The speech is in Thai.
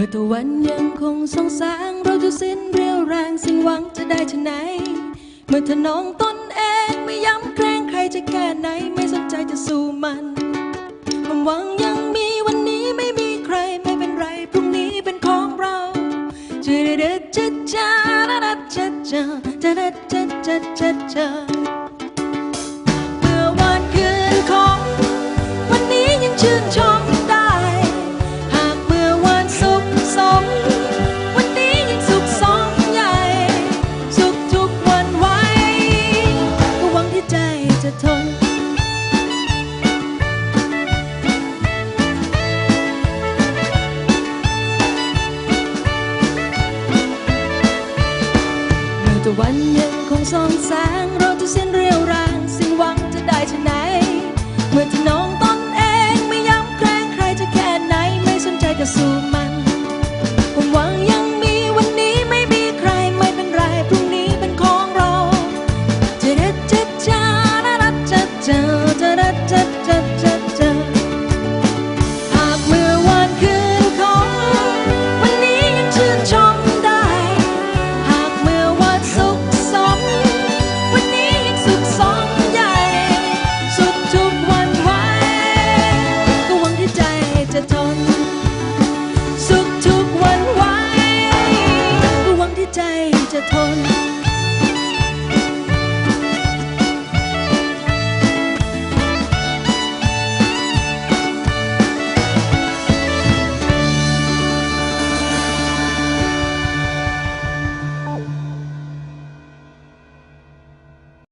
มื่อตะวันยังคงส่องแสงเราจะสิ้นเรียวแรงสิ้นหวังจะได้ที่ไหน เมื่อทนองตนเองไม่ย้ำแกรงใครจะแค่ไหนไม่สนใจจะสู้มันความหวังยังมีวันนี้ไม่มีใครไม่เป็นไรพรุ่งนี้เป็นของเราจะได้เด็ดจะจ้าดัดจะจ้าจะดัดจะจะจะจ้าเมื่อวันคืนของ วันนี้ยังชื่นชม จะทนเมื่อตะวันยังคงส่องแสง เราจะสิ้นเรียวแรงสิ้นหวัง 这痛。